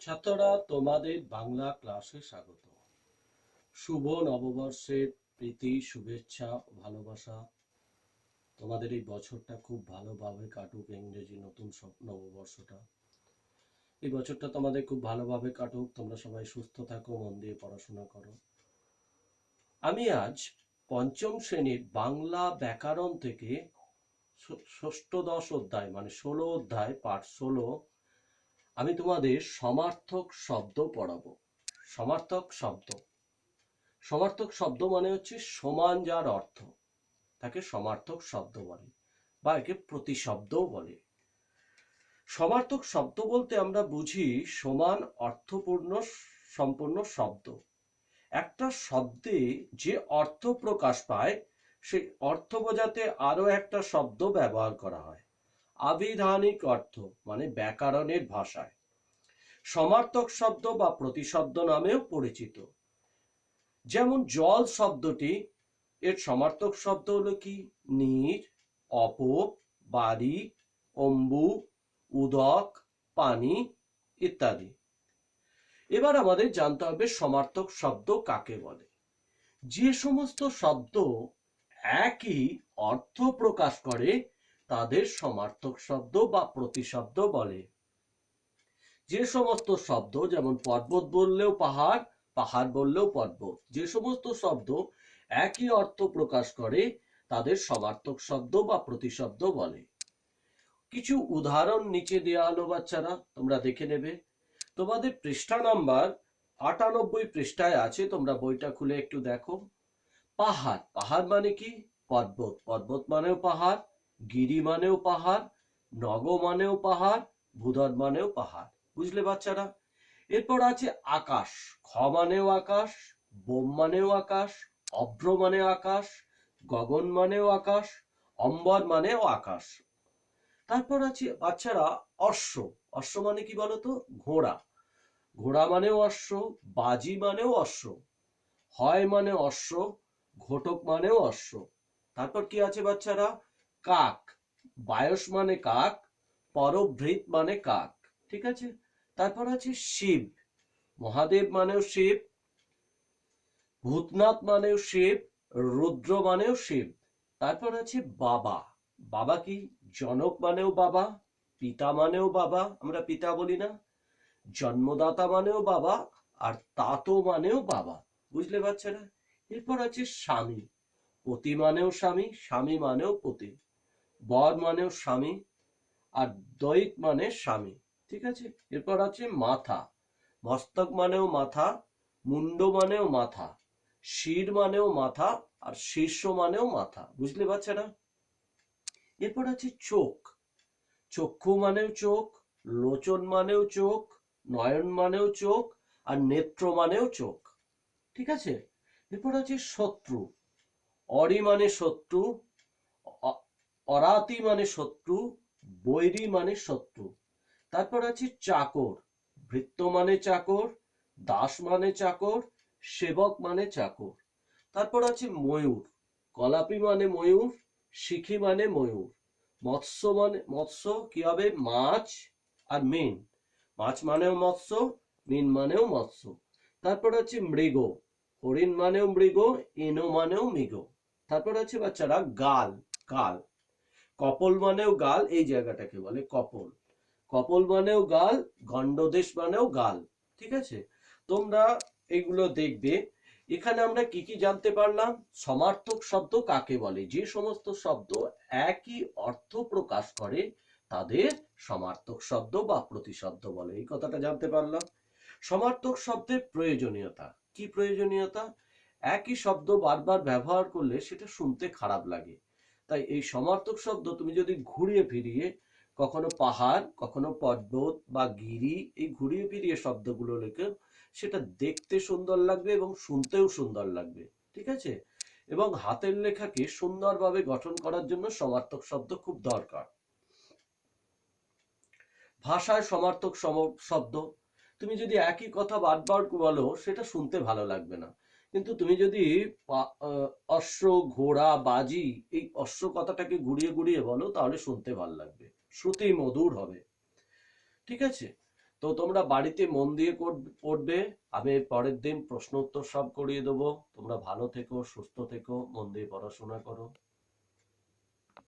ছাত্ররা তোমাদের বাংলা ক্লাসে স্বাগত। শুভ নববর্ষের প্রীতি, শুভেচ্ছা, ভালোবাসা। তোমাদের এই বছরটা খুব ভালোভাবে কাটুক ইংরেজি নতুন নববর্ষটা। এই বছরটা তোমাদের খুব ভালোভাবে কাটুক, তোমরা সবাই সুস্থ থাকো, মন দিয়ে পড়াশোনা করো। আমি আজ পঞ্চম শ্রেণির বাংলা ব্যাকরণ থেকে ষষ্ঠদশ অধ্যায় মানে ষোলো অধ্যায়, পাঠ ষোলো আমি তোমাদের সমার্থক শব্দ পড়াবো। সমার্থক শব্দ। সমার্থক শব্দ মানে হচ্ছে সমান যার অর্থ। তাকে সমার্থক শব্দ বলে বা একে প্রতিশব্দও বলে। সমার্থক শব্দ বলতে আমরা বুঝি সমান অর্থপূর্ণ সম্পূর্ণ শব্দ। একটা শব্দে যে অর্থ প্রকাশ পায়, সেই অর্থ বোঝাতে আরও একটা শব্দ ব্যবহার করা হয়। আবিধানিক অর্থ মানে ব্যাকরণের ভাষায়। সমার্থক শব্দ বা প্রতিশব্দ নামেও পরিচিত। যেমন জল শব্দটি, এর সমার্থক শব্দ হলো কি? নীর অপ বাড়ি অম্বু, উদক, পানি ইত্যাদি। এবার আমাদের জানতে হবে সমার্থক শব্দ কাকে বলে। যে সমস্ত শব্দ একই অর্থ প্রকাশ করে তাদের সমার্থক শব্দ বা প্রতিশব্দ বলে। যে সমস্ত শব্দ, যেমন পর্বত বললেও পাহাড় পাহাড় বললেও পর্বত, যে সমস্ত শব্দ একই অর্থ প্রকাশ করে, তাদের সমার্থক শব্দ বা প্রতিশব্দ বলে। কিছু উদাহরণ নিচে দেওয়া হলো, বাচ্চারা, তোমরা দেখে নেবে। তোমাদের পৃষ্ঠা নাম্বার আটানব্বই পৃষ্ঠায় আছে, তোমরা বইটা খুলে একটু দেখো। পাহাড় পাহাড় মানে কি? পর্বত পর্বত মানেও পাহাড়। গিরি মানেও পাহাড়, নগ মানেও পাহাড়, ভূধর মানেও পাহাড়। বুঝলে বাচ্চারা? এরপর আছে আকাশ। খ মানেও আকাশ, বোম মানেও আকাশ, অভ্র মানে আকাশ, গগন মানেও আকাশ, অম্বর মানেও আকাশ। তারপর আছে বাচ্চারা অশ্ব। অশ্ব মানে কি বলতো? ঘোড়া। ঘোড়া মানেও অশ্ব, বাজি মানেও অশ্ব। হয় মানে অশ্ব, ঘটক মানেও অশ্ব। তারপর কি আছে বাচ্চারা? কাক। বায়স মানে কাক পরভৃত মানে কাক, ঠিক আছে? তারপর আছে শিব। মহাদেব মানেও শিব, ভূতনাথ মানেও শিব, রুদ্র মানেও শিব। তারপর আছে বাবা। বাবা কি? জনক মানেও বাবা, পিতা মানেও বাবা, আমরা পিতা বলি না। জন্মদাতা মানেও বাবা, আর তাতো মানেও বাবা, বুঝলে বাচ্চারা? এরপর আছে স্বামী। পতি মানেও স্বামী স্বামী মানেও পতি। বর মানেও স্বামী আর দৈত মানে স্বামী, ঠিক আছে? এরপর আছে মাথা। মস্তক মানেও মাথা, মুন্ড মানেও মাথা, শির মানেও মাথা আর শীর্ষ মানেও মাথা, বুঝলে বাচ্চারা? এরপর আছে চোখ। চক্ষু মানেও চোখ, লোচন মানেও চোখ, নয়ন মানেও চোখ আর নেত্র মানেও চোখ, ঠিক আছে? এরপর আছে শত্রু। অরি মানে শত্রু অরাতি মানে শত্রু, বৈরী মানে শত্রু। তারপর আছে চাকর, ভৃত্য মানে চাকর, দাস মানে চাকর, সেবক মানে চাকর। তারপর আছে ময়ূর, কলাপি মানে ময়ূর, শিখি মানে ময়ূর। মৎস্য মানে মৎস্য কি হবে? মাছ আর মিন। মাছ মানেও মৎস্য, মিন মানেও মৎস্য। তারপর আছে মৃগ, হরিণ মানেও মৃগ, ইনো মানেও মৃগ। তারপর আছে বাচ্চারা গাল গাল কপল মানেও গাল, এই জায়গাটাকে বলে কপল। কপল মানেও গাল, গণ্ডদেশ মানেও গাল, ঠিক আছে? তোমরা এগুলো দেখবে। এখানে আমরা কি কি জানতে পারলাম? সমার্থক শব্দ কাকে বলে? যে সমস্ত শব্দ একই অর্থ প্রকাশ করে, তাদের সমার্থক শব্দ বা প্রতিশব্দ বলে। এই কথাটা জানতে পারলাম। সমার্থক শব্দের প্রয়োজনীয়তা। কি প্রয়োজনীয়তা? একই শব্দ বারবার ব্যবহার করলে সেটা শুনতে খারাপ লাগে। তাই এই সমার্থক শব্দ তুমি যদি ঘুরিয়ে ফিরিয়ে, কখনো পাহাড়, কখনো পর্বত বা গিরি, এই ঘুরিয়ে ফিরিয়ে শব্দগুলো লেখে, সেটা দেখতে সুন্দর লাগবে এবং শুনতেও সুন্দর লাগবে, ঠিক আছে? এবং হাতের লেখাকে সুন্দরভাবে গঠন করার জন্য সমার্থক শব্দ খুব দরকার। ভাষায় সমার্থক সম- শব্দ, তুমি যদি একই কথা বারবার বলো, সেটা শুনতে ভালো লাগবে না। কিন্তু তুমি যদি অশ্ব, ঘোড়া, বাজি এই অশ্ব কথাটাকে ঘুরিয়ে ঘুরিয়ে বলো, তাহলে শুনতে ভালো লাগবে। শ্রুতি মধুর হবে। ঠিক আছে? তো তোমরা বাড়িতে মন দিয়ে পড়বে। আমি পরের দিন প্রশ্ন উত্তর সব করিয়ে দেবো। তোমরা ভালো থেকো, সুস্থ থেকো, মন দিয়ে পড়াশোনা করো।